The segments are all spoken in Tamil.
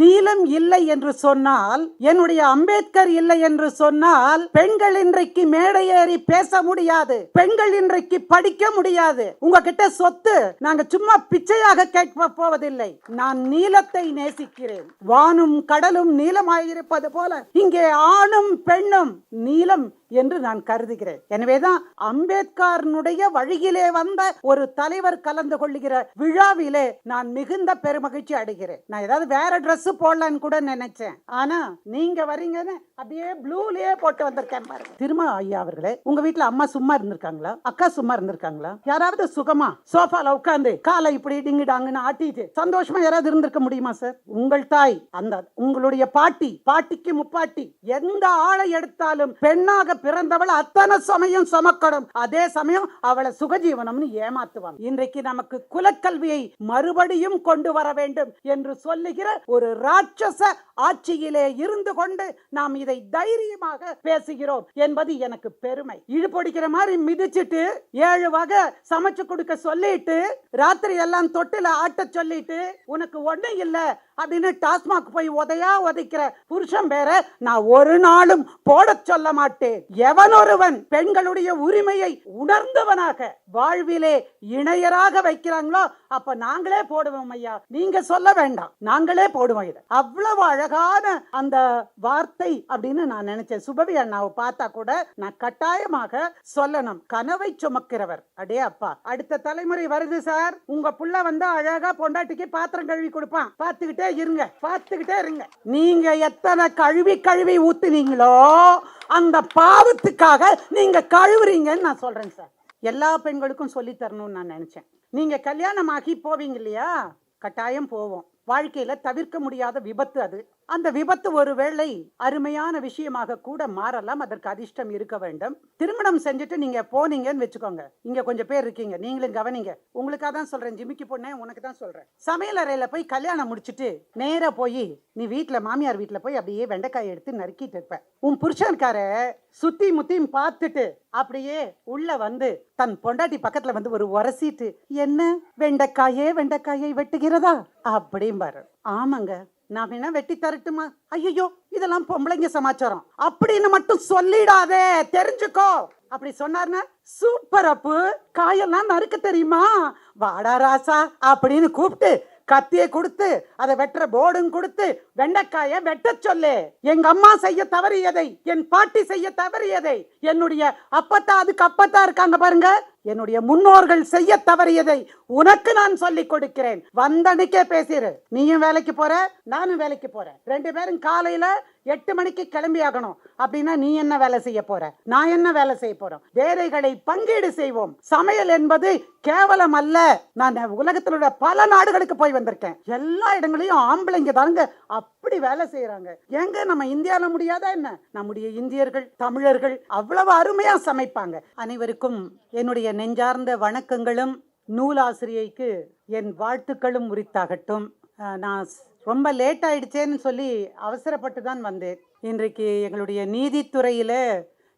நீலம் இல்லை என்று சொன்னால் என்னுடைய அம்பேத்கர் இல்லை என்று சொன்னால் பெண்கள் இன்றைக்கு மேடை ஏறி பேச முடியாது. பெண்கள் இன்றைக்கு படிக்க முடியாது. உங்ககிட்ட சொத்து நாங்க சும்மா பிச்சையாக கேட்க போவதில்லை. நான் நீலத்தை நேசிக்கிறேன். வானும் கடலும் நீலமாயிருப்பது போல இங்கே ஆணும் பெண்ணும் நீலம் என்று நான் கருதுகிறேன். எனவேதான் அம்பேத்கரனுடைய வழியிலே வந்த ஒரு தலைவர் கலந்து கொள்ளுகிற விழாவிலே நான் மிகுந்த பெருமகிழ்ச்சி அடைகிறேன். நான் ஏதாவது வேற ட்ரெஸ் போடலான்னு கூட நினைச்சேன். ஆனா நீங்க வரீங்கன்னு அப்படியே ப்ளூலயே போட்டு வந்திருக்கேன் பாருங்க. திரும்ப ஐயா அவர்களே உங்க வீட்டுல அம்மா சும்மா இருந்திருக்காங்களா? அக்கா சும்மா இருந்திருக்காங்களா? யாராவது சுகமா? சோஃபால உட்காந்து காலை இப்படி இடிங்கிடாங்கன்னு ஆட்டிட்டு சந்தோஷமா யாராவது இருந்திருக்க முடியுமா சார் உங்கள் தாய் அந்த உங்களுடைய பாட்டி பாட்டிக்கு முப்பாட்டி எந்த ஆளை எடுத்தாலும் பெண்ணாக பிறந்தவள் அத்தனை சமயம் சுமக்கணும் அதே சமயம் அவளை சுகஜீவனம்னு ஏமாத்துவாங்க இன்றைக்கு நமக்கு குலக்கல்வியை மறுபடியும் கொண்டு வர வேண்டும் என்று சொல்லுகிற ஒரு ராட்சச ஆட்சியிலே இருந்து கொண்டு நாம் இதை தைரியமாக பேசுகிறோம் என்பது எனக்கு பெருமை. இழுபொடிக்கிற மாதிரி மிதிச்சிட்டு ஏழு வகை சமைச்சு கொடுக்க சொல்லிட்டு ராத்திரி எல்லாம் தொட்டில ஆட்ட சொல்லிட்டு உனக்கு ஒண்ணும் இல்ல அப்படின்னு டாஸ்மாக் போய் உதையா உதைக்கிற புருஷன் பேர நான் ஒரு நாளும் போடச் சொல்ல மாட்டேன். எவனொருவன் பெண்களுடைய உரிமையை உணர்ந்தவனாக வாழ்விலே இணையராக வைக்கிறாங்களோ அப்ப நாங்களே போடுவோம் ஐயா. நீங்க சொல்ல வேண்டாம். நாங்களே போடுவோம் இதை. அவ்வளவு அழகான அந்த வார்த்தை அப்படின்னு நான் நினைச்சேன். சுபவி அண்ணாவை பார்த்தா கூட நான் கட்டாயமாக சொல்லணும். கனவை சுமக்கிறவர். அடே அப்பா. அடுத்த தலைமுறை வருது சார். உங்க புள்ள வந்து அழகா பொண்டாட்டிக்கு பாத்திரம் கழுவி கொடுப்பான். பார்த்துக்கிட்டே இருங்க. பார்த்துக்கிட்டே இருங்க. நீங்க எத்தனை கழுவி கழுவி ஊத்துனீங்களோ அந்த பாவத்துக்காக நீங்க கழுவுறீங்கன்னு நான் சொல்றேன் சார். எல்லா பெண்களுக்கும் சொல்லி தரணும்னு நான் நினைச்சேன். நீங்க கல்யாணமாகி போவீங்க இல்லையா? கட்டாயம் போவோம். வாழ்க்கையில தவிர்க்க முடியாத விபத்து அது. அந்த விபத்து ஒருவேளை அருமையான விஷயமாக கூட மாறலாம். அதற்கு அதிர்ஷ்டம் இருக்க வேண்டும். திருமணம் செஞ்சுட்டு நீங்க போனீங்கன்னு வச்சுக்கோங்க. இங்க கொஞ்சம் பேர் இருக்கீங்க. நீங்களும் கவனிங்க. உங்களுக்காக தான் சொல்றேன். ஜிமிக்கி பொண்ணே உனக்கு தான் சொல்றேன். சமையல் அறையில போய் கல்யாணம் முடிச்சிட்டு நேரா போய் நீ வீட்ல மாமியார் வீட்ல போய் அப்படியே வெண்டைக்காய் எடுத்து நறுக்கிட்டு இருப்ப. உன் புருஷன்கார சுத்தி முத்தியும் பார்த்துட்டு அப்படியே உள்ள வந்து தன் பொண்டாட்டி பக்கத்துல வந்து ஒரு உரசிட்டு என்ன? வெண்டைக்காயே வெண்டைக்காயை வெட்டுகிறதா? அப்படிம்பாரு. ஆமாங்க. நான் வேணா வெட்டி தரட்டுமா? ஐயோ இதெல்லாம் பொம்பளைங்க சமாச்சாரம். அப்படின்னு மட்டும் சொல்லிடாதே தெரிஞ்சுக்கோ. அப்படி சொன்னார்னா சூப்பர் அப்பு காயெல்லாம் நறுக்க தெரியுமா? வாடா ராசா அப்படின்னு கூப்பிட்டு கத்தியை கொடுத்து அதை வெட்டுற போர்டும் கொடுத்து வெண்டைக்காய வெட்ட சொல்லு. எங்க அம்மா செய்ய தவறியதை என் பாட்டி செய்ய தவறியதை என்னுடைய அப்பத்தா அதுக்கு அப்பத்தா இருக்காங்க பாருங்க. என்னுடைய முன்னோர்கள் செய்ய தவறியதை உனக்கு நான் சொல்லிக் கொடுக்கிறேன். வந்தனுக்கே பேசிடு நீயும் வேலைக்கு போற நானும் வேலைக்கு போறேன். ரெண்டு பேரும் காலையில எட்டு மணிக்கு கிளம்பி ஆகணும். அப்படின்னா நீ என்ன வேலை செய்ய போற? நான் என்ன வேலை செய்ய போறோம்? வேலைகளை பங்கீடு செய்வோம். சமையல் என்பது கேவலம் அல்ல. நான் உலகத்தில் உள்ள பல நாடுகளுக்கு போய் வந்திருக்கேன். எல்லா இடங்களையும் ஆம்பளைங்க தாங்க அப்படி வேலை செய்யறாங்க எங்க நம்ம இந்தியாவில் முடியாதா என்ன? நம்முடைய இந்தியர்கள் தமிழர்கள் அவ்வளவு அருமையா சமைப்பாங்க. அனைவருக்கும் என்னுடைய நெஞ்சார்ந்த வணக்கங்களும் நூலாசிரியைக்கு என் வாழ்த்துக்களும் உரித்தாகட்டும். நான் ரொம்ப லேட் ஆயிடுச்சேன்னு சொல்லி அவசரப்பட்டு தான் வந்தேன். இன்றைக்கு எங்களுடைய நீதித்துறையில்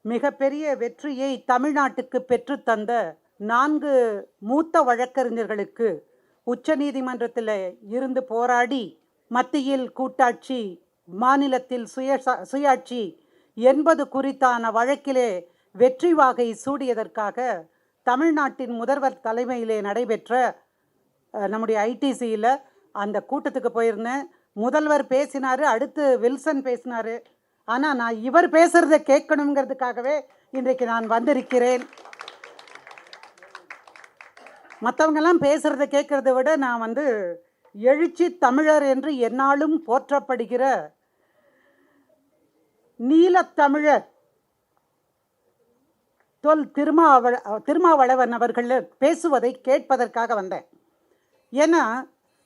மிகப்பெரிய வெற்றியை தமிழ்நாட்டுக்கு பெற்றுத்தந்த நான்கு மூத்த வழக்கறிஞர்களுக்கு உச்ச நீதிமன்றத்தில் இருந்து போராடி மத்தியில் கூட்டாட்சி மாநிலத்தில் சுய சுயாட்சி என்பது குறித்தான வழக்கிலே வெற்றி வாகை சூடியதற்காக தமிழ்நாட்டின் முதல்வர் தலைமையிலே நடைபெற்ற நம்முடைய ஐடிசியில் அந்த கூட்டத்துக்கு போயிருந்தேன். முதல்வர் பேசினார் அடுத்து வில்சன் பேசினார். ஆனால் நான் இவர் பேசுகிறத கேட்கணுங்கிறதுக்காகவே இன்றைக்கு நான் வந்திருக்கிறேன். மற்றவங்கெல்லாம் பேசுகிறத கேட்குறத விட நான் வந்து எழுச்சி தமிழர் என்று என்னாலும் போற்றப்படுகிற நீலத்தமிழர் தொல் திருமாவள திருமாவளவன் அவர்கள் பேசுவதை கேட்பதற்காக வந்தேன். ஏன்னா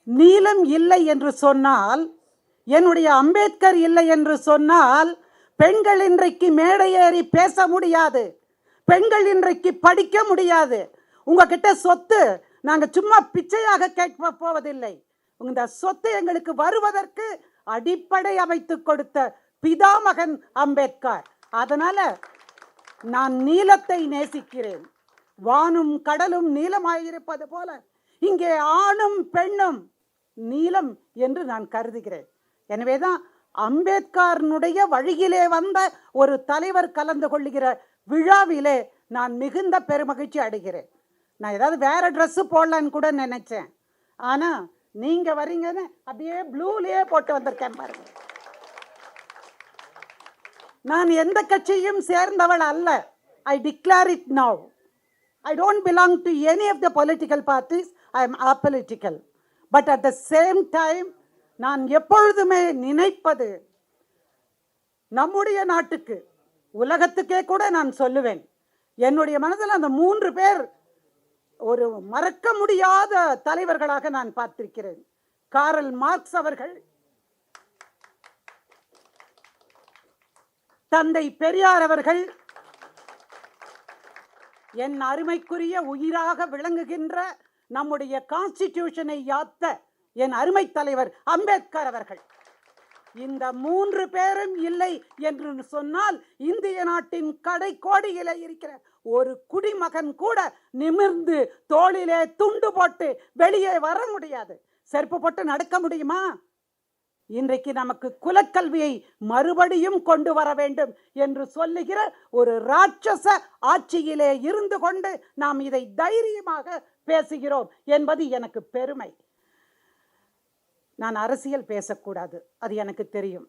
நீலம் இல்லை என்று சொன்னால் என்னுடைய அம்பேத்கர் இல்லை என்று சொன்னால் பெண்கள் இன்றைக்கு மேடையேறி பேச முடியாது. பெண்கள் இன்றைக்கு படிக்க முடியாது. உங்ககிட்ட சொத்து நாங்கள் சும்மா பிச்சையாக கேட்க போவதில்லை. இந்த சொத்து எங்களுக்கு வருவதற்கு அடிப்படை அமைத்து கொடுத்த பிதாமகன் அம்பேத்கர். அதனால நான் நீலத்தை நேசிக்கிறேன். வானும் கடலும் நீளமாயிருப்பது போல இங்கே ஆணும் பெண்ணும் நீலம் என்று நான் கருதுகிறேன். எனவே தான் அம்பேத்கரனுடைய வழியிலே வந்த ஒரு தலைவர் கலந்து கொள்ளுகிற விழாவிலே நான் மிகுந்த பெருமகிழ்ச்சி அடைகிறேன். நான் ஏதாவது வேற ட்ரெஸ்ஸு போடலான்னு கூட நினைச்சேன். ஆனா நீங்க வரீங்கன்னு அப்படியே ப்ளூலேயே போட்டு வந்திருக்கேன் பாருங்க. நான் எந்த கட்சியும் சேர்ந்தவள் அல்ல. I declare it now I don't belong to any of the political parties I am apolitical but at the same time நான் எப்பொழுதுமே நினைப்பது நம்முடைய நாட்டுக்கு உலகத்துக்கே கூட நான் சொல்லுவேன். என்னுடைய மனதில் அந்த மூன்று பேர் ஒரு மறக்க முடியாத தலைவர்களாக நான் பார்த்திருக்கிறேன். காரல் மார்க்ஸ் அவர்கள் தந்தை பெரியார் அவர்கள் என் அருமைக்குரிய உயிராக விளங்குகின்ற நம்முடைய கான்ஸ்டிடியூஷனை யாத்த என் அருமை தலைவர் அம்பேத்கர் அவர்கள். இந்த மூன்று பேரும் இல்லை என்று சொன்னால் இந்திய நாட்டின் கடைக்கோடியிலே இருக்கிற ஒரு குடிமகன் கூட நிமிர்ந்து தோளிலே துண்டு போட்டு வெளியே வர முடியாது. செருப்பு போட்டு நடக்க முடியுமா? இன்றைக்கு நமக்கு குலக்கல்வியை மறுபடியும் கொண்டு வர வேண்டும் என்று சொல்லுகிற ஒரு ராட்சச ஆட்சியிலே இருந்து கொண்டு நாம் இதை தைரியமாக பேசுகிறோம் என்பது எனக்கு பெருமை. நான் அரசியல் பேசக்கூடாது அது எனக்கு தெரியும்.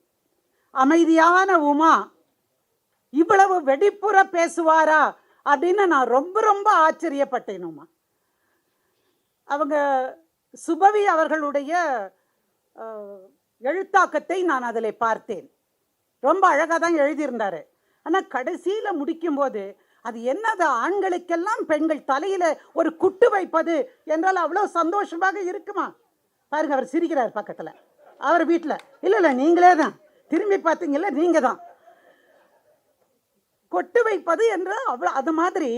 அமைதியான உமா இவ்வளவு வெடிப்புற பேசுவாரா அப்படின்னு நான் ரொம்ப ரொம்ப ஆச்சரியப்பட்டேன் உமா. அவங்க சுபவி அவர்களுடைய எழுத்தாக்கத்தை நான் அதில் பார்த்தேன். ரொம்ப அழகாக தான் எழுதியிருந்தாரு. ஆனால் கடைசியில் முடிக்கும்போது அது என்னது? ஆண்களுக்கெல்லாம் பெண்கள் தலையில் ஒரு குட்டு வைப்பது என்றால் அவ்வளோ சந்தோஷமாக இருக்குமா? பாருங்க அவர் சிரிக்கிறார் பக்கத்தில். அவர் வீட்டில் இல்லை இல்லை நீங்களே தான். திரும்பி பார்த்தீங்கல்ல நீங்கள் தான். கொட்டு வைப்பது என்று அவ்வளோ அது மாதிரி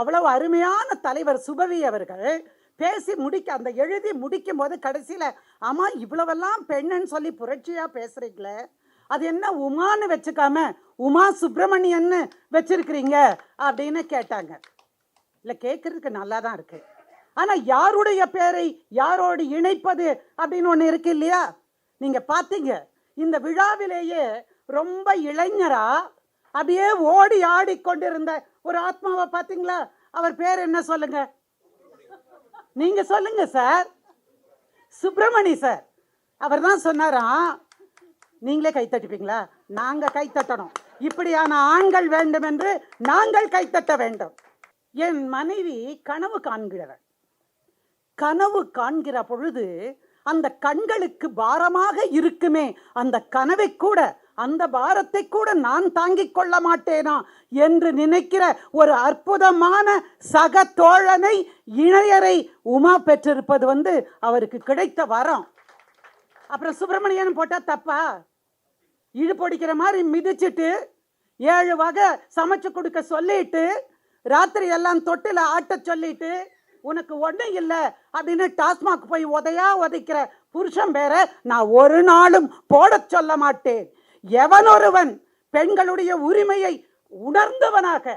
அவ்வளவு அருமையான தலைவர் சுபவி அவர்கள் பேசி முடிக்க அந்த எழுதி முடிக்கும் போது கடைசியில் ஆமாம் இவ்வளவெல்லாம் பெண்ணுன்னு சொல்லி புரட்சியாக பேசுறீங்களே? அது என்ன உமான்னு வச்சுக்காம உமா சுப்பிரமணியன்னு வச்சிருக்கிறீங்க அப்படின்னு கேட்டாங்க. இல்லை கேட்கறதுக்கு நல்லா தான் இருக்கு. ஆனால் யாருடைய பேரை யாரோடு இணைப்பது அப்படின்னு ஒன்று இருக்கு இல்லையா? நீங்கள் பார்த்தீங்க இந்த விழாவிலேயே ரொம்ப இளைஞரா அப்படியே ஓடி ஆடி கொண்டிருந்த ஒரு ஆத்மாவை பார்த்தீங்களா அவர் பேர் என்ன சொல்லுங்க? நீங்க சொல்லுங்க சார். சுப்பிரமணி சார். அவர் தான் சொன்னாராம் நீங்களே கை நாங்கள் நாங்க கை தட்டணும். இப்படியான ஆண்கள் வேண்டும் என்று நாங்கள் கைத்தட்ட வேண்டும். என் மனைவி கனவு காண்கிறவள். கனவு காண்கிற பொழுது அந்த கண்களுக்கு பாரமாக இருக்குமே. அந்த கனவை கூட அந்த பாரத்தை கூட நான் தாங்கிக் கொள்ள மாட்டேனா என்று நினைக்கிற ஒரு அற்புதமான சக தோழனை இணையரை உமா பெற்றிருப்பது வந்து அவருக்கு கிடைத்த வரம். அப்புறம் சுப்பிரமணியன் போட்டா தப்பா? இழுப்பொடிக்கிற மாதிரி மிதிச்சிட்டு ஏழு வகை சமைச்சு கொடுக்க சொல்லிட்டு ராத்திரி எல்லாம் தொட்டில் ஆட்ட சொல்லிட்டு உனக்கு ஒன்றும் இல்லை அப்படின்னு டாஸ்மாக் போய் உதையா உதைக்கிற புருஷன் பேர நான் ஒரு நாளும் போடச் சொல்ல மாட்டேன். எவனொருவன் பெண்களுடைய உரிமையை உணர்ந்தவனாக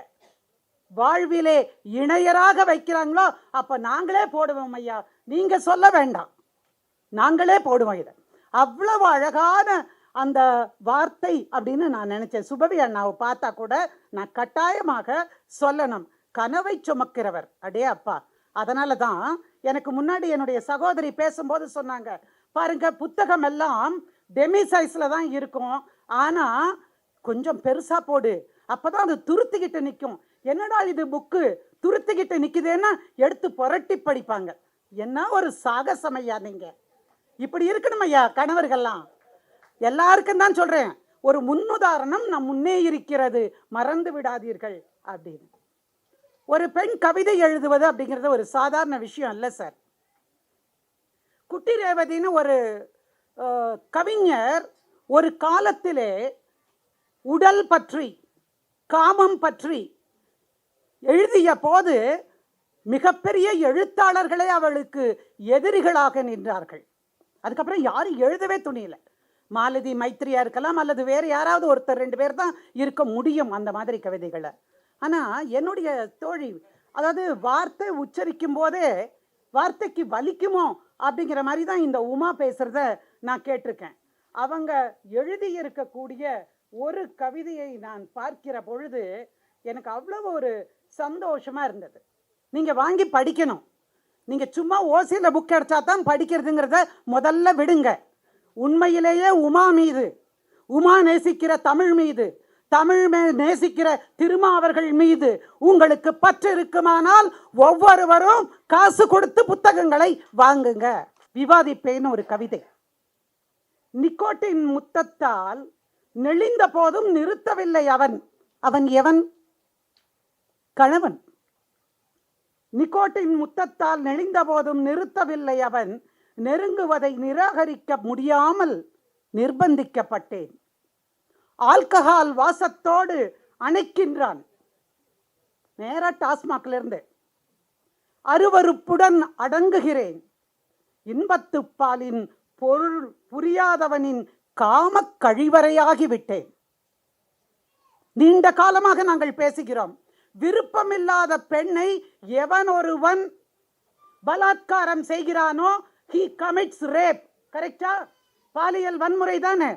வாழ்விலே இணையராக வைக்கிறாங்களோ அப்ப நாங்களே போடுவோம் ஐயா. நீங்க சொல்ல வேண்டாம். நாங்களே போடுவோம் இதை. அவ்வளவு அழகான அந்த வார்த்தை அப்படின்னு நான் நினைச்சேன். சுபவி அண்ணாவை பார்த்தா கூட நான் கட்டாயமாக சொல்லணும். கனவை சுமக்கிறவர். அடே அப்பா. அதனால தான் எனக்கு முன்னாடி என்னுடைய சகோதரி பேசும்போது சொன்னாங்க. பாருங்க புத்தகம் எல்லாம் டெமி சைஸ்ல தான் இருக்கும். ஆனா கொஞ்சம் பெருசா போடு. அப்பதான் அது துருத்திக்கிட்டு நிற்கும் என்னடா இது புக்கு? துருத்திக்கிட்டு நிற்குதுன்னா எடுத்து புரட்டி படிப்பாங்க. என்ன ஒரு சாகசம் ஐயா நீங்க. இப்படி இருக்கணும் ஐயா கணவர்கள்லாம்? எல்லாருக்கும் தான் சொல்கிறேன் ஒரு முன்னுதாரணம் நம் முன்னே இருக்கிறது. மறந்து விடாதீர்கள் அப்படின்னு. ஒரு பெண் கவிதை எழுதுவது அப்படிங்கிறது ஒரு சாதாரண விஷயம் அல்ல சார். குட்டி ரேவதின்னு ஒரு கவிஞர் ஒரு காலத்திலே உடல் பற்றி காமம் பற்றி எழுதிய போது மிகப்பெரிய எழுத்தாளர்களே அவளுக்கு எதிரிகளாக நின்றார்கள். அதுக்கப்புறம் யாரும் எழுதவே துணியல. மாலதி மைத்ரியா இருக்கலாம் அல்லது வேறு யாராவது ஒருத்தர் ரெண்டு பேர் தான் இருக்க முடியும் அந்த மாதிரி கவிதைகளை. ஆனால் என்னுடைய தோழி அதாவது வார்த்தை உச்சரிக்கும் போதே வார்த்தைக்கு வலிக்குமோ அப்படிங்கிற மாதிரி தான் இந்த உமா பேசுகிறத நான் கேட்டிருக்கேன். அவங்க எழுதியிருக்கக்கூடிய ஒரு கவிதையை நான் பார்க்கிற பொழுது எனக்கு அவ்வளவு ஒரு சந்தோஷமாக இருந்தது. நீங்கள் வாங்கி படிக்கணும். நீங்கள் சும்மா ஓசியில் புக் கிடைச்சா தான் படிக்கிறதுங்கிறத முதல்ல விடுங்க. உண்மையிலேயே உமா மீது உமா நேசிக்கிற தமிழ் மீது தமிழ் மே- நேசிக்கிற திருமாவர்கள் மீது உங்களுக்கு பற்று இருக்குமானால் ஒவ்வொருவரும் காசு கொடுத்து புத்தகங்களை வாங்குங்க. விவாதிப்பேன்னு ஒரு கவிதை. நிக்கோட்டின் முத்தத்தால் நெளிந்த போதும் நிறுத்தவில்லை அவன். அவன் எவன்? கணவன். நிக்கோட்டின் முத்தத்தால் நெளிந்த போதும் நிறுத்தவில்லை அவன். நெருங்குவதை நிராகரிக்க முடியாமல் நிர்பந்திக்கப்பட்டேன். ஆல்கஹால் வாசத்தோடு அணைக்கின்றான். நேர டாஸ்மாக்ல அருவறுப்புடன் அருவருப்புடன் அடங்குகிறேன். இன்பத்துப்பாலின் பொருள் புரியாதவனின் காமக் கழிவறையாகிவிட்டேன். நீண்ட காலமாக நாங்கள் பேசுகிறோம். விருப்பமில்லாத பெண்ணை எவன் ஒருவன் பலாத்காரம் செய்கிறானோ ஹீ கமிட்ஸ் ரேப் கரெக்டா பாலியல் வன்முறை தானே?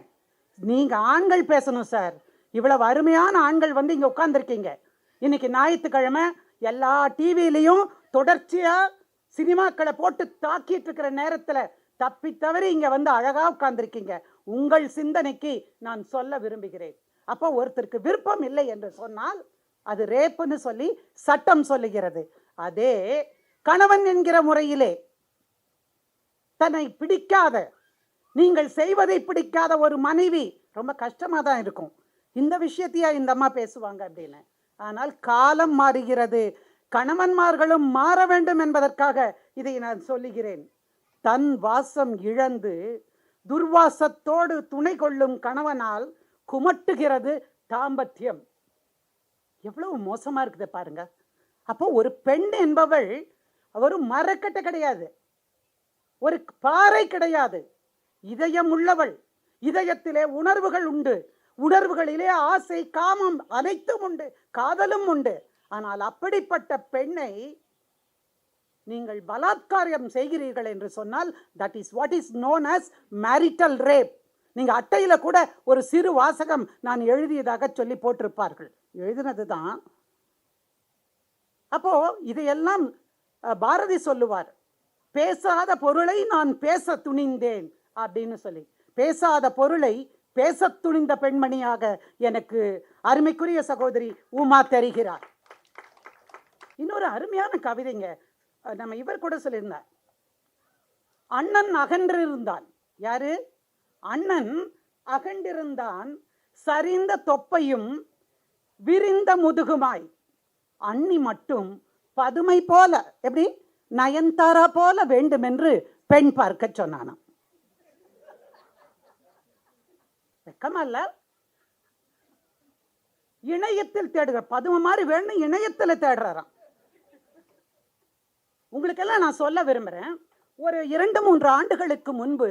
நீங்கள் ஆண்கள் பேசணும் சார் இவ்வளவு அருமையான ஆண்கள் வந்து இங்கே உட்காந்துருக்கீங்க இன்னைக்கு ஞாயிற்றுக்கிழமை எல்லா டிவிலையும் தொடர்ச்சியாக சினிமாக்களை போட்டு தாக்கிட்டு இருக்கிற நேரத்தில் தப்பி தவறி இங்கே வந்து அழகாக உட்காந்துருக்கீங்க உங்கள் சிந்தனைக்கு நான் சொல்ல விரும்புகிறேன். அப்போ ஒருத்தருக்கு விருப்பம் இல்லை என்று சொன்னால் அது ரேப்புன்னு சொல்லி சட்டம் சொல்லுகிறது. அதே கணவன் என்கிற முறையிலே தன்னை பிடிக்காத நீங்கள் செய்வதை பிடிக்காத ஒரு மனைவி ரொம்ப கஷ்டமா தான் இருக்கும். இந்த விஷயத்தையா இந்த அம்மா பேசுவாங்க அப்படின்னு. ஆனால் காலம் மாறுகிறது. கணவன்மார்களும் மாற வேண்டும் என்பதற்காக இதை நான் சொல்லுகிறேன். தன் வாசம் இழந்து துர்வாசத்தோடு துணை கொள்ளும் கணவனால் குமட்டுகிறது தாம்பத்தியம். எவ்வளவு மோசமா இருக்குது பாருங்க. அப்போ ஒரு பெண் என்பவள் அவரும் மரக்கட்டை கிடையாது. ஒரு பாறை கிடையாது. இதயம் உள்ளவள் இதயத்திலே உணர்வுகள் உண்டு. உணர்வுகளிலே ஆசை காமம் அனைத்தும் உண்டு காதலும் உண்டு. ஆனால் அப்படிப்பட்ட பெண்ணை நீங்கள் பலாத்காரியம் செய்கிறீர்கள் என்று சொன்னால் that is what is known as marital rape நீங்கள் அட்டையில கூட ஒரு சிறு வாசகம் நான் எழுதியதாக சொல்லி போட்டிருப்பார்கள். எழுதினது தான் அப்போ இதையெல்லாம் பாரதி சொல்லுவார். பேசாத பொருளை நான் பேச துணிந்தேன் அப்படின்னு சொல்லி. பேசாத பொருளை பேசத் துணிந்த பெண்மணியாக எனக்கு அருமைக்குரிய சகோதரி உமா தெரிகிறார். இன்னொரு அருமையான கவிதைங்க. நம்ம இவர் கூட சொல்லியிருந்தார். அண்ணன் அகன்றிருந்தான். யாரு? அண்ணன் அகண்டிருந்தான் சரிந்த தொப்பையும் விரிந்த முதுகுமாய். அண்ணி மட்டும் பதுமை போல. எப்படி? நயன்தாரா போல வேண்டுமென்று பெண் பார்க்க சொன்னானாம். வெக்கமா இல்ல இணையத்தில் தேடுகிற பதும மாதிரி வேணும் இணையத்தில் தேடுறாராம். உங்களுக்கெல்லாம் நான் சொல்ல விரும்புகிறேன் ஒரு இரண்டு மூன்று ஆண்டுகளுக்கு முன்பு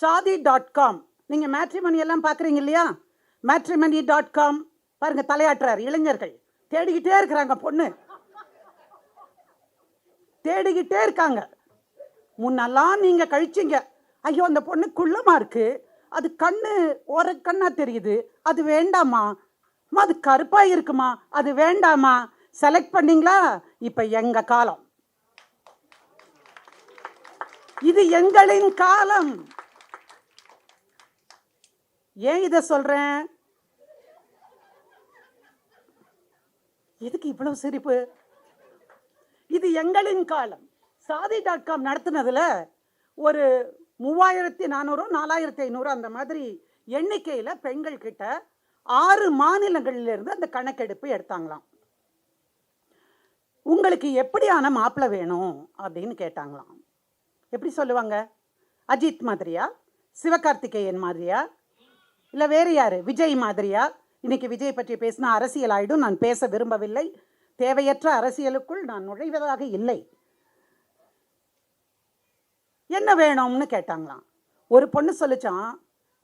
ஷாதி டாட் காம் நீங்கள் மேட்ரிமணி எல்லாம் பார்க்குறீங்க இல்லையா? மேட்ரிமணி டாட் காம் பாருங்க தலையாட்டுறார் இளைஞர்கள். தேடிக்கிட்டே இருக்கிறாங்க பொண்ணு. தேடிக்கிட்டே இருக்காங்க. முன்னெல்லாம் நீங்கள் கழிச்சிங்க. ஐயோ அந்த பொண்ணு குள்ளமாக இருக்குது அது கண்ணு ஒரு கண்ணாக தெரியுது. அது வேண்டாமா? அம்மா, அது கருப்பாக இருக்குமா? அது வேண்டாமா? செலக்ட் பண்ணிங்களா? இப்போ எங்கள் காலம்? இது எங்களின் காலம். ஏன் இதை சொல்கிறேன் எதுக்கு இவ்வளவு சிரிப்பு? இது எங்களின் காலம். சாதி டாட் காம் நடத்துனதில் ஒரு மூவாயிரத்தி நானூறு நாலாயிரத்தி ஐநூறு அந்த மாதிரி எண்ணிக்கையில் பெண்கள் கிட்ட ஆறு மாநிலங்களிலிருந்து அந்த கணக்கெடுப்பு எடுத்தாங்களாம். உங்களுக்கு எப்படியான மாப்பிள்ளை வேணும்? அப்படின்னு கேட்டாங்களாம். எப்படி சொல்லுவாங்க? அஜித் மாதிரியா? சிவகார்த்திகேயன் மாதிரியா? இல்லை வேறு யாரு? விஜய் மாதிரியா? இன்னைக்கு விஜய் பற்றி பேசினா அரசியல் ஆயிடும். நான் பேச விரும்பவில்லை. தேவையற்ற அரசியலுக்குள் நான் நுழைவதாக இல்லை. என்ன வேணும்னு கேட்டாங்களாம். ஒரு பொண்ணு சொல்லிச்சான்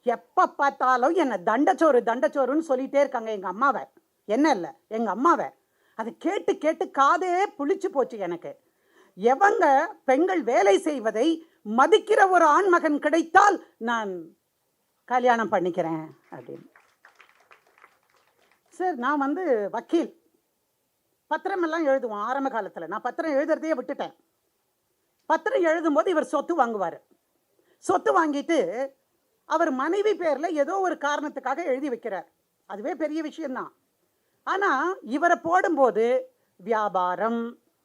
எப்போ பார்த்தாலும் என்னை தண்டச்சோறு தண்டச்சோறுன்னு சொல்லிட்டே இருக்காங்க எங்கள் அம்மாவை. என்ன இல்லை எங்கள் அம்மாவை. அது கேட்டு கேட்டு காதே புளிச்சு போச்சு எனக்கு. எவங்க பெண்கள் வேலை செய்வதை மதிக்கிற ஒரு ஆண்மகன் கிடைத்தால் நான் கல்யாணம் பண்ணிக்கிறேன் அப்படின்னு. சார் நான் வந்து வக்கீல். பத்திரமெல்லாம் எழுதுவோம் ஆரம்ப காலத்தில். நான் பத்திரம் எழுதுறதையே விட்டுட்டேன். பத்திரம் எழுதும்போது இவர் சொத்து வாங்குவார். சொத்து வாங்கிட்டு அவர் மனைவி பேரில் ஏதோ ஒரு காரணத்துக்காக எழுதி வைக்கிறார். அதுவே பெரிய விஷயந்தான் ஆனால் இவரை போடும்போது வியாபாரம்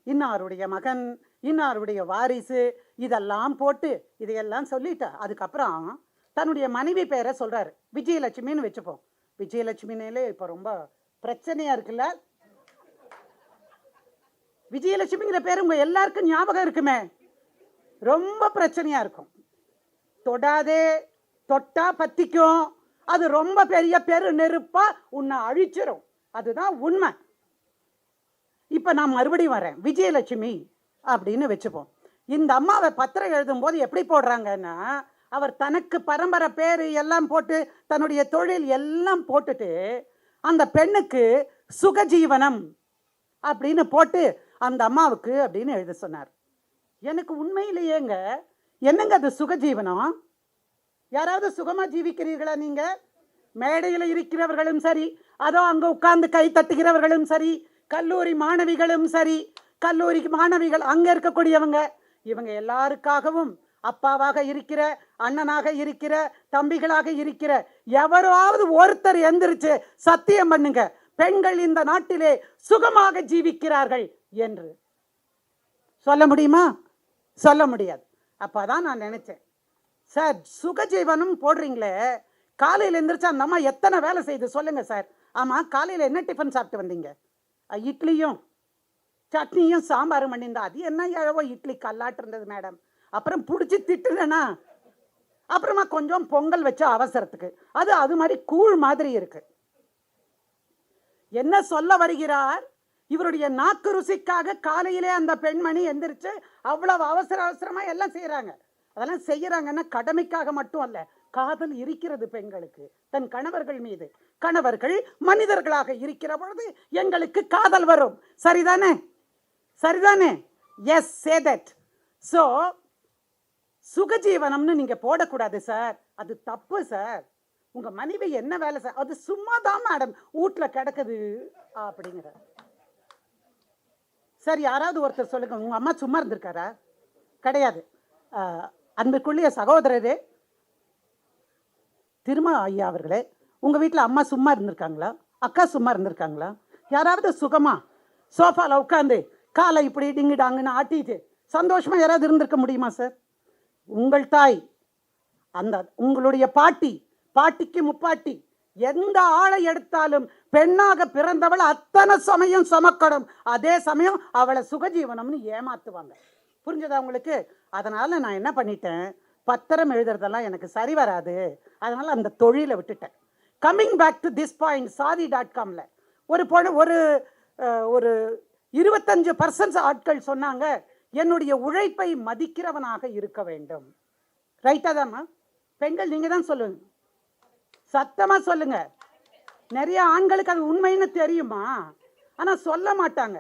இன்னாருடைய மகன் இன்னாருடைய வாரிசு இதெல்லாம் போட்டு இதையெல்லாம் சொல்லிட்டு அதுக்கப்புறம் தன்னுடைய மனைவி பேரை சொல்கிறாரு விஜயலட்சுமின்னு வச்சுப்போம். விஜயலட்சுமினாலே இப்போ ரொம்ப பிரச்சனையாக இருக்குல்ல? விஜயலட்சுமிங்கிற பேர் உங்கள் எல்லாருக்கும் ஞாபகம் இருக்குமே. ரொம்ப பிரச்சனையாக இருக்கும். தொடாதே தொட்டா பத்திக்கும். அது ரொம்ப பெரிய பெரு நெருப்பா உன்னை அழிச்சிரும். அதுதான் உண்மை. இப்போ நான் மறுபடியும் வரேன். விஜயலட்சுமி அப்படின்னு வச்சுப்போம். இந்த அம்மாவை பத்திரம் எழுதும்போது எப்படி போடுறாங்கன்னா அவர் தனக்கு பரம்பரை பேர் எல்லாம் போட்டு தன்னுடைய தொழில் எல்லாம் போட்டுட்டு அந்த பெண்ணுக்கு சுகஜீவனம் அப்படின்னு போட்டு அந்த அம்மாவுக்கு அப்படின்னு எழுத சொன்னார். எனக்கு உண்மையிலேயேங்க என்னங்க அது சுகஜீவனம் யாராவது சுகமாக ஜீவிக்கிறீர்களா நீங்கள் மேடையில் இருக்கிறவர்களும் சரி அதோ அங்கே உட்கார்ந்து கை தட்டுகிறவர்களும் சரி கல்லூரி மாணவிகளும் சரி கல்லூரி மாணவிகள் அங்கே இருக்கக்கூடியவங்க இவங்க எல்லாருக்காகவும் அப்பாவாக இருக்கிற அண்ணனாக இருக்கிற தம்பிகளாக இருக்கிற எவராவது ஒருத்தர் எந்திரிச்சு சத்தியம் பண்ணுங்க. பெண்கள் இந்த நாட்டிலே சுகமாக ஜீவிக்கிறார்கள். என்று. சொல்ல முடியுமா? சொல்ல முடியாது. அப்போ தான் நான் நினச்சேன். சார் சுகஜீவனம் போடுறீங்களே. காலையில் எந்திரிச்சு அந்த அம்மா எத்தனை வேலை செய்யுது சொல்லுங்கள் சார். ஆமாம் காலையில் என்ன டிஃபன் சாப்பிட்டு வந்தீங்க? இட்லியும். சட்னியும் சாம்பாரும் பண்ணியிருந்தா. அது என்ன எழவோ இட்லி கல்லாட்டு இருந்தது மேடம். அப்புறம் பிடிச்சி திட்டுனேனா? அப்புறமா கொஞ்சம் பொங்கல் வச்ச அவசரத்துக்கு. அது அது மாதிரி கூழ் மாதிரி இருக்கு. என்ன சொல்ல வருகிறார்? இவருடைய நாக்கு ருசிக்காக காலையிலே அந்த பெண்மணி எந்திரிச்சு அவ்வளவு அவசர அவசரமா எல்லாம் செய்யறாங்க அதெல்லாம் செய்யறாங்கன்னா கடமைக்காக மட்டும் அல்ல காதல் இருக்கிறது பெண்களுக்கு தன் கணவர்கள் மீது. கணவர்கள் மனிதர்களாக இருக்கிற பொழுது எங்களுக்கு காதல் வரும். சரிதானே? சரிதானே? எஸ் சே தட் ஸோ சுகஜீவனம்னு நீங்க போடக்கூடாது சார் அது தப்பு சார் உங்க மனைவி என்ன வேலை சார் அது சும்மா தான் மேடம் வீட்டில் கிடக்குது அப்படிங்கிற சார் யாராவது ஒருத்தர் சொல்லுங்க உங்க அம்மா சும்மா இருந்திருக்காரா? கிடையாது. ஆஹ், சகோதரரே திருமா ஐயா அவர்களே உங்க வீட்டில் அம்மா சும்மா இருந்திருக்காங்களா? அக்கா சும்மா இருந்திருக்காங்களா? யாராவது சுகமா? சோஃபால உட்காந்து காலை இப்படி இடிங்கிடாங்கன்னு ஆட்டிட்டு சந்தோஷமா யாராவது இருந்திருக்க முடியுமா சார்? உங்கள் தாய் அந்த உங்களுடைய பாட்டி பாட்டிக்கு முப்பாட்டி எந்த ஆளை எடுத்தாலும் பெண்ணாக பிறந்தவள் அத்தனை சமயம் சுமக்கணும் அதே சமயம் அவளை சுகஜீவனம்னு ஏமாத்துவாங்க. புரிஞ்சதா உங்களுக்கு? அதனால் நான் என்ன பண்ணிட்டேன்? பத்திரம் எழுதுறதெல்லாம் எனக்கு சரி வராது. அதனால் அந்த தொழிலை விட்டுட்டேன். Coming back to this point Shaadi dot காமில் ஒரு பொண்ணு ஒரு ஒரு இருபத்தஞ்சு பர்சன்ட் ஆட்கள் சொன்னாங்க என்னுடைய உழைப்பை மதிக்கிறவனாக இருக்க வேண்டும். ரைட்டாதாம்மா பெண்கள் நீங்கள் தான் சொல்லுங்க. சத்தமாக சொல்லுங்கள் நிறைய ஆண்களுக்கு அது உண்மைன்னு தெரியுமா? ஆனால் சொல்ல மாட்டாங்க.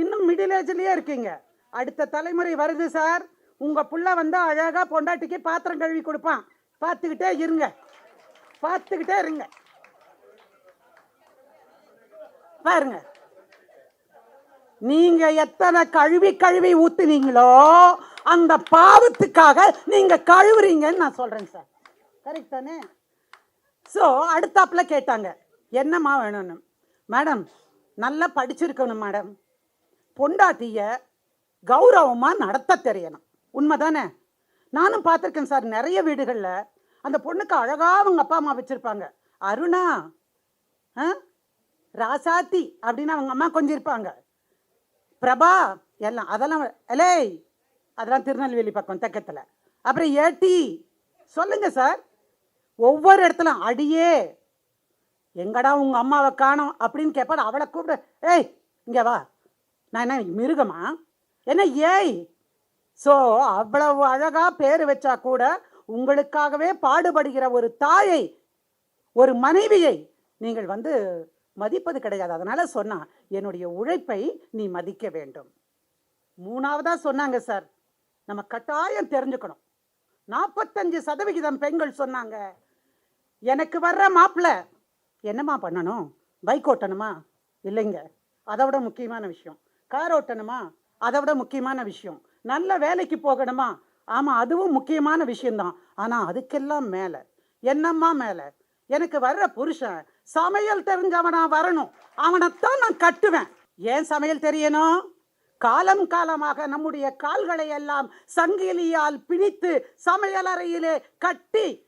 இன்னும் மிடில் ஏஜ்லேயே இருக்கீங்க. அடுத்த தலைமுறை வருது சார். உங்கள் புள்ள வந்து அழகாக பொண்டாட்டிக்கு பாத்திரம் கழுவி கொடுப்பான். பார்த்துக்கிட்டே இருங்க. பார்த்துக்கிட்டே இருங்க. பாருங்க. நீங்க எத்தனை கழுவி கழுவி ஊத்துனீங்களோ அந்த பாவத்துக்காக நீங்க கழுவுறீங்கன்னு நான் சொல்றேன் சார். கரெக்ட் தானே? ஸோ அடுத்தாப்புல கேட்டாங்க. என்னம்மா வேணும்னு? மேடம் நல்லா படிச்சிருக்கணும் மேடம். பொண்டாட்டிய கௌரவமாக நடத்த தெரியணும். உண்மை தானே நானும் பார்த்துருக்கேன் சார் நிறைய வீடுகளில் அந்த பொண்ணுக்கு அழகாக அவங்க அப்பா அம்மா வச்சுருப்பாங்க. அருணா ஆ? ராசாத்தி அப்படின்னு அவங்க அம்மா கொஞ்சம் இருப்பாங்க. பிரபா எல்லாம் அதெல்லாம் எலே அதெல்லாம் திருநெல்வேலி பக்கம் தெக்கத்தில். அப்புறம் ஏட்டி சொல்லுங்கள் சார். ஒவ்வொரு இடத்துல அடியே எங்கடா உங்க அம்மாவை காணோம் அப்படின்னு கேட்பாரு அவளை கூப்பிட. ஏய் இங்கே வா. நான் என்ன மிருகமா? என்ன ஏய். ஸோ அவ்வளவு அழகா பேர் வச்சா கூட உங்களுக்காகவே பாடுபடுகிற ஒரு தாயை ஒரு மனைவியை நீங்கள் வந்து மதிப்பது கிடையாது. அதனால சொன்னா என்னுடைய உழைப்பை நீ மதிக்க வேண்டும். மூணாவதா சொன்னாங்க சார். நம்ம கட்டாயம் தெரிஞ்சுக்கணும். நாற்பத்தஞ்சு சதவிகிதம் பெண்கள் சொன்னாங்க. எனக்கு வர்ற மாப்பிள்ளை என்னம்மா பண்ணணும்? பைக் ஓட்டணுமா? இல்லைங்க. அதை விட முக்கியமான விஷயம். கார் ஓட்டணுமா? அதை விட முக்கியமான விஷயம். நல்ல வேலைக்கு போகணுமா? ஆமாம் அதுவும் முக்கியமான விஷயம்தான். ஆனால் அதுக்கெல்லாம் மேலே. என்னம்மா மேலே? எனக்கு வர்ற புருஷன் சமையல் தெரிஞ்சவனா வரணும். அவனைத்தான் நான் கட்டுவேன். ஏன் சமையல் தெரியணும்? காலம் காலமாக நம்முடைய கால்களை எல்லாம் சங்கிலியால் பிணித்து சமையலறையிலே கட்டி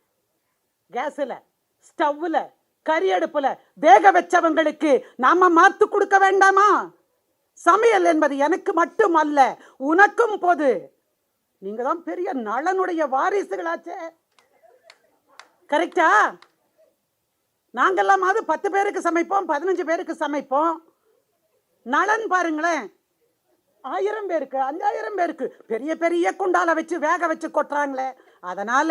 கேஸில் ஸ்டவ்வில் கறி அடுப்புல வேக வச்சவங்களுக்கு நாம மாத்து கொடுக்க வேண்டாமா? சமையல் என்பது எனக்கு மட்டும் அல்ல உனக்கும் போது. நீங்க தான் பெரிய நலனுடைய வாரிசுகளாச்சே. கரெக்டா? நாங்கெல்லாம் அது பத்து பேருக்கு சமைப்போம் பதினஞ்சு பேருக்கு சமைப்போம். நலன் பாருங்களேன். ஆயிரம் பேருக்கு அஞ்சாயிரம் பேருக்கு பெரிய பெரிய குண்டால வச்சு வேக வச்சு கொட்டுறாங்களே. அதனால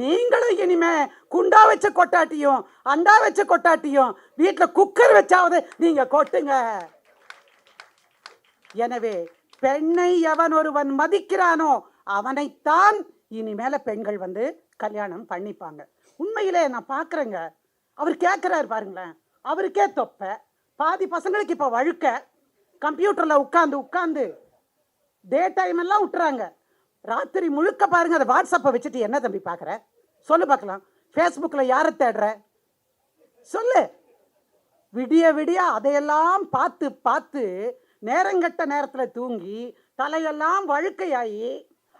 நீங்களும் இனிமே குண்டா வச்சு கொட்டாட்டியும் அண்டா வச்சு கொட்டாட்டியும் வீட்டில் குக்கர் வச்சாவது நீங்க கொட்டுங்க. எனவே பெண்ணை எவன் ஒருவன் மதிக்கிறானோ அவனைத்தான் இனிமேல பெண்கள் வந்து கல்யாணம் பண்ணிப்பாங்க. உண்மையிலே நான் பார்க்குறேங்க அவர் கேட்குறாரு பாருங்களேன். அவருக்கே தொப்பை. பாதி பசங்களுக்கு இப்போ வழுக்க. கம்ப்யூட்டரில் உட்காந்து உட்காந்து டே டைம் எல்லாம் விட்டுறாங்க ராத்திரி முழுக்க பாருங்க அதை வாட்ஸ்அப்பை வச்சுட்டு என்ன தம்பி பார்க்குற? சொல்லு பார்க்கலாம். ஃபேஸ்புக்கில் யாரை தேடுற? சொல்லு. விடிய விடிய அதையெல்லாம் பார்த்து பார்த்து நேரங்கட்ட நேரத்தில் தூங்கி தலையெல்லாம் வழுக்கையாகி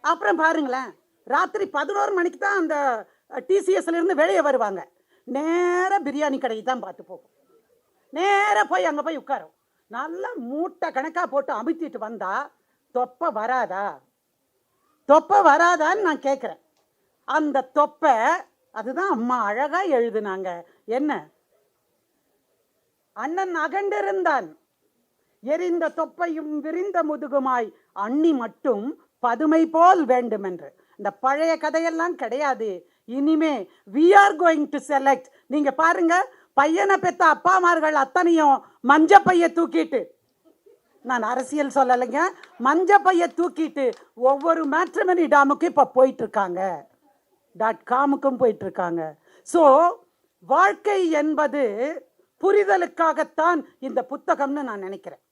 அப்புறம் பாருங்களேன் ராத்திரி பதினோரு மணிக்கு தான் அந்த டிசிஎஸ்லேருந்து வெளியே வருவாங்க. நேராக பிரியாணி கடைக்கு தான் பார்த்து போகும். நேராக போய் அங்கே போய் உட்காரும். நல்லா மூட்டை கணக்காக போட்டு அமுத்திட்டு வந்தால் தொப்பை வராதா? தொப்பை வராதான்னு நான் கேட்குறேன் அந்த தொப்பை அதுதான் அம்மா அழகாக எழுதுனாங்க. என்ன? அண்ணன் அகண்டிருந்தான். எரிந்த தொப்பையும் விரிந்த முதுகுமாய் அண்ணி மட்டும் பதுமை போல் வேண்டுமென்று. இந்த பழைய கதையெல்லாம் கிடையாது. இனிமே we are going to select நீங்கள் பாருங்க பையனை பெற்ற அப்பாமார்கள் அத்தனையும் மஞ்ச பைய தூக்கிட்டு நான் அரசியல் சொல்லலைங்க. மஞ்ச பைய தூக்கிட்டு ஒவ்வொரு மேட்ரிமனி டாமுக்கும் இப்போ போயிட்டுருக்காங்க. டாட் காமுக்கும் போயிட்டுருக்காங்க. ஸோ வாழ்க்கை என்பது புரிதலுக்காகத்தான் இந்த புத்தகம்னு நான் நினைக்கிறேன்.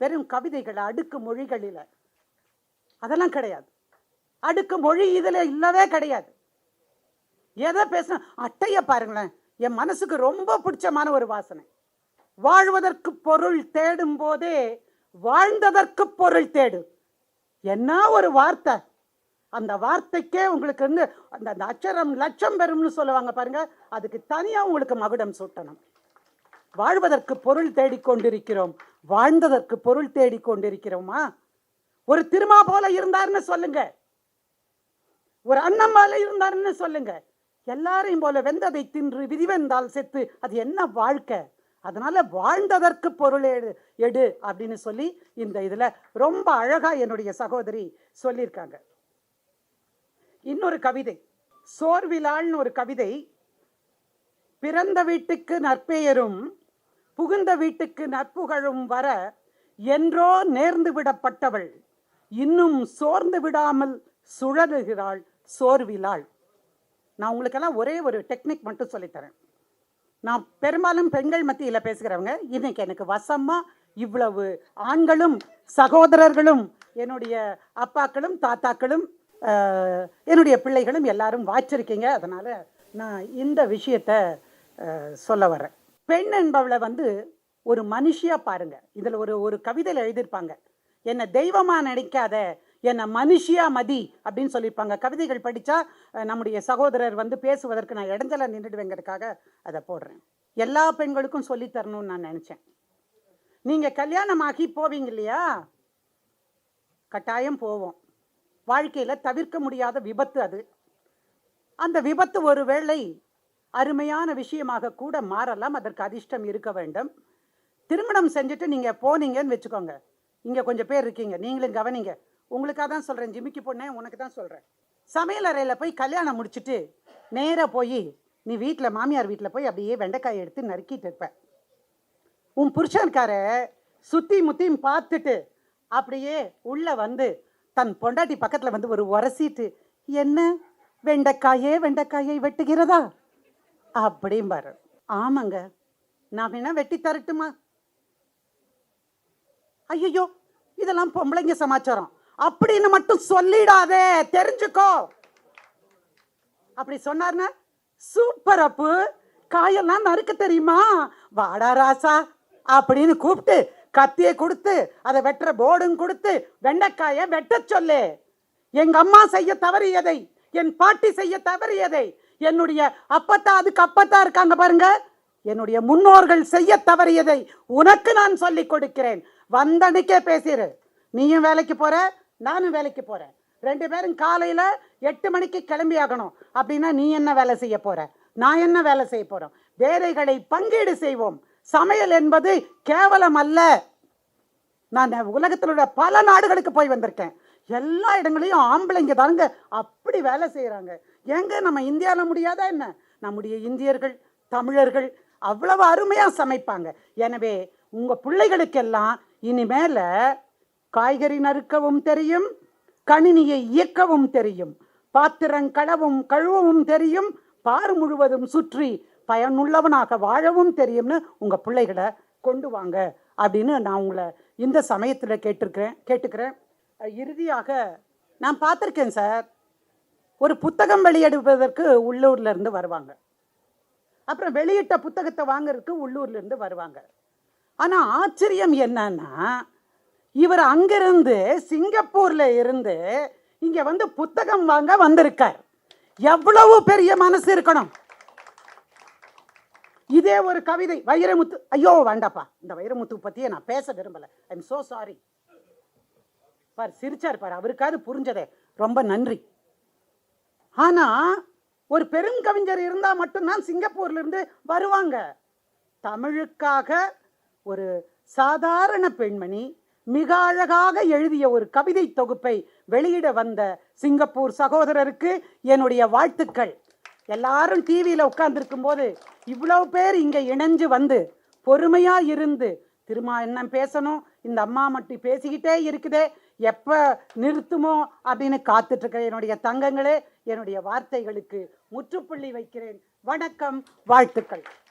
வெறும் கவிதைகள் அடுக்கு மொழிகளில். அதெல்லாம் கிடையாது. அடுக்கு மொழி இதில் இல்லவே கிடையாது. எதை பேசுன அட்டையை பாருங்களேன். என் மனசுக்கு ரொம்ப பிடிச்சமான ஒரு வாசனை. வாழ்வதற்கு பொருள் தேடும் போதே வாழ்ந்ததற்கு பொருள் தேடு. என்ன ஒரு வார்த்தை? அந்த வார்த்தைக்கே உங்களுக்கு வந்து அந்த அந்த அச்சரம் லட்சம் பெறும்னு சொல்லுவாங்க பாருங்க. அதுக்கு தனியாக உங்களுக்கு மகுடம் சூட்டணும். வாழ்வதற்கு பொருள் தேடிக்கொண்டிருக்கிறோம் வாழ்ந்ததற்கு பொருள் தேடிக்கொண்டிருக்கிறோமா ஒரு திருமா போல இருந்தாருன்னு சொல்லுங்க. ஒரு அண்ணம் போல இருந்தாருன்னு சொல்லுங்க. எல்லாரையும் போல வெந்ததை தின்று விதிவெந்தால் செத்து அது என்ன வாழ்க்கை? அதனால வாழ்ந்ததற்கு பொருள் எடு எடு அப்படின்னு சொல்லி இந்த இதுல ரொம்ப அழகா என்னுடைய சகோதரி சொல்லியிருக்காங்க. இன்னொரு கவிதை சோர்விலாள்னு ஒரு கவிதை பிறந்த வீட்டுக்கு நற்பெயரும் புகுந்த வீட்டுக்கு நற்புகழும் வர என்றோ நேர்ந்து விடப்பட்டவள் இன்னும் சோர்ந்து விடாமல் சுழலுகிறாள் சோர்விலாள். நான் உங்களுக்கெல்லாம் ஒரே ஒரு டெக்னிக் மட்டும் சொல்லித்தரேன். நான் பெரும்பாலும் பெண்கள் மத்தியில் பேசுகிறவங்க இன்னைக்கு எனக்கு வசமா இவ்வளவு ஆண்களும் சகோதரர்களும் என்னுடைய அப்பாக்களும் தாத்தாக்களும் என்னுடைய பிள்ளைகளும் எல்லாரும் வாய்ச்சிருக்கீங்க. அதனால நான் இந்த விஷயத்த சொல்ல வரேன். பெண் என்பவளை வந்து ஒரு மனுஷியா பாருங்க. இதில் ஒரு ஒரு கவிதையில் எழுதியிருப்பாங்க. என்னை தெய்வமாக நினைக்காத என்னை மனுஷியா மதி அப்படின்னு சொல்லியிருப்பாங்க. கவிதைகள் படித்தா நம்முடைய சகோதரர் வந்து பேசுவதற்கு நான் இடைஞ்சல நின்றுடுவேங்கிறதுக்காக அதை போடுறேன். எல்லா பெண்களுக்கும் சொல்லித் தரணும்னு நான் நினச்சேன். நீங்கள் கல்யாணமாகி போவீங்க இல்லையா? கட்டாயம் போவோம். வாழ்க்கையில் தவிர்க்க முடியாத விபத்து அது. அந்த விபத்து ஒருவேளை அருமையான விஷயமாக கூட மாறலாம். அதற்கு அதிர்ஷ்டம் இருக்க வேண்டும். திருமணம் செஞ்சுட்டு நீங்கள் போனீங்கன்னு வச்சுக்கோங்க. இங்கே கொஞ்சம் பேர் இருக்கீங்க. நீங்களும் கவனிங்க. உங்களுக்காக தான் சொல்கிறேன் ஜிமிக்கி பொண்ணே உனக்கு தான் சொல்கிறேன் சமையல் அறையில் போய் கல்யாணம் முடிச்சுட்டு நேராக போய் நீ வீட்டில் மாமியார் வீட்டில் போய் அப்படியே வெண்டைக்காய் எடுத்து நறுக்கிட்டு இருப்பேன் உன் புருஷன்கார சுற்றி முத்தியும் பார்த்துட்டு அப்படியே உள்ளே வந்து தன் பொண்டாட்டி பக்கத்தில் வந்து ஒரு உரசிட்டு என்ன வெண்டைக்காயே வெண்டைக்காயை வெட்டுகிறதா? அப்படிம்பாரு ஆமாங்க. நான் வேணா வெட்டி தரட்டுமா? ஐயோ இதெல்லாம் பொம்பளைங்க சமாச்சாரம். அப்படின்னு மட்டும் சொல்லிடாதே தெரிஞ்சுக்கோ. அப்படி சொன்னார்னா சூப்பர் அப்பு காயெல்லாம் நறுக்க தெரியுமா? வாடா ராசா அப்படின்னு கூப்பிட்டு கத்தியை கொடுத்து அதை வெட்டுற போர்டும் கொடுத்து வெண்டைக்காயை வெட்டச் சொல்லு. எங்க அம்மா செய்ய தவறியதை என் பாட்டி செய்ய தவறியதை என்னுடைய அப்பத்தா அதுக்கு அப்பத்தா இருக்காங்க பாருங்க. என்னுடைய முன்னோர்கள் செய்ய தவறியதை உனக்கு நான் சொல்லிக் கொடுக்கிறேன். வந்தனுக்கே பேசிடு நீயும் வேலைக்கு போற? நானும் வேலைக்கு போகிறேன் ரெண்டு பேரும் காலையில் எட்டு மணிக்கு கிளம்பி ஆகணும். அப்படின்னா நீ என்ன வேலை செய்ய போகிற நான் என்ன வேலை செய்ய போகிறோம் வேலைகளை பங்கீடு செய்வோம். சமையல் என்பது கேவலம் அல்ல. நான் உலகத்தில் உள்ள பல நாடுகளுக்கு போய் வந்திருக்கேன். எல்லா இடங்களையும் ஆம்பளைங்க தாங்க அப்படி வேலை செய்கிறாங்க எங்க நம்ம இந்தியாவில் முடியாதா என்ன? நம்முடைய இந்தியர்கள் தமிழர்கள் அவ்வளவு அருமையாக சமைப்பாங்க. எனவே உங்கள் பிள்ளைகளுக்கெல்லாம் இனிமேல காய்கறி நறுக்கவும் தெரியும் கணினியை இயக்கவும் தெரியும் பாத்திரம் களவும் கழுவவும் தெரியும் பார் முழுவதும் சுற்றி பயனுள்ளவனாக வாழவும் தெரியும்னு உங்கள் பிள்ளைகளை கொண்டு வாங்க அப்படின்னு நான் உங்களை இந்த சமயத்தில் கேட்டிருக்கிறேன் கேட்டுக்கிறேன். இறுதியாக நான் பார்த்துருக்கேன் சார் ஒரு புத்தகம் வெளியிடுவதற்கு உள்ளூர்ல இருந்து வருவாங்க. அப்புறம் வெளியிட்ட புத்தகத்தை வாங்குறதுக்கு உள்ளூர்ல இருந்து வருவாங்க. ஆனால் ஆச்சரியம் என்னன்னா இவர் அங்கிருந்து சிங்கப்பூர்ல இருந்து இங்க வந்து புத்தகம் வாங்க வந்திருக்கார். எவ்வளவு பெரிய மனசு இருக்கணும். இதே ஒரு கவிதை வைரமுத்து. ஐயோ வேண்டாப்பா. இந்த வைரமுத்து பத்தியே நான் பேச விரும்பல. ஐம் சோ சாரி பார் சிரிச்சார் பார். அவருக்காவது புரிஞ்சதே. ரொம்ப நன்றி. ஆனா ஒரு பெரும் கவிஞர் இருந்தா மட்டும்தான் சிங்கப்பூர்ல இருந்து வருவாங்க. தமிழுக்காக ஒரு சாதாரண பெண்மணி மிக அழகாக எழுதிய ஒரு கவிதை தொகுப்பை வெளியிட வந்த சிங்கப்பூர் சகோதரருக்கு என்னுடைய வாழ்த்துக்கள். எல்லாரும் டிவியில் உட்கார்ந்துருக்கும் போது இவ்வளவு பேர் இங்கே இணைஞ்சு வந்து பொறுமையா இருந்து திருமா என்ன பேசணும்? இந்த அம்மா மட்டும் பேசிக்கிட்டே இருக்குதே. எப்போ நிறுத்துமோ? அப்படின்னு காத்துட்டு என்னுடைய தங்கங்களே என்னுடைய வார்த்தைகளுக்கு முற்றுப்புள்ளி வைக்கிறேன். வணக்கம் வாழ்த்துக்கள்.